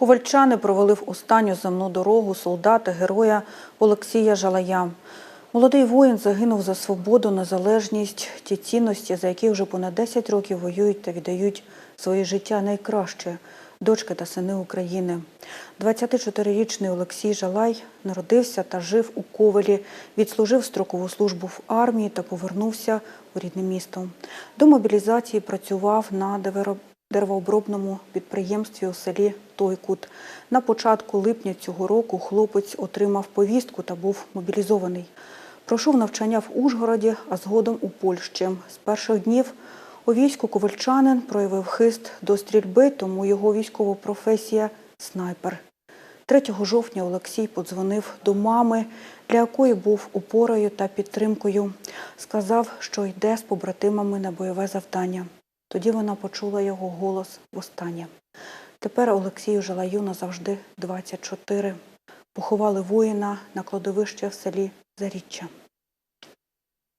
Ковальчани провели в останню земну дорогу солдата, героя Олексія Жалая. Молодий воїн загинув за свободу, незалежність, ті цінності, за які вже понад 10 років воюють та віддають своє життя найкраще – дочки та сини України. 24-річний Олексій Жалай народився та жив у Ковелі, відслужив строкову службу в армії та повернувся у рідне місто. До мобілізації працював на деревообробному підприємстві у селі Тойкут. На початку липня цього року хлопець отримав повістку та був мобілізований. Пройшов навчання в Ужгороді, а згодом у Польщі. З перших днів у війську ковальчанин проявив хист до стрільби, тому його військова професія снайпер. 3 жовтня Олексій подзвонив до мами, для якої був опорою та підтримкою. Сказав, що йде з побратимами на бойове завдання. Тоді вона почула його голос востаннє. Тепер Олексію Жалаю назавжди 24. Поховали воїна на кладовище в селі Заріччя.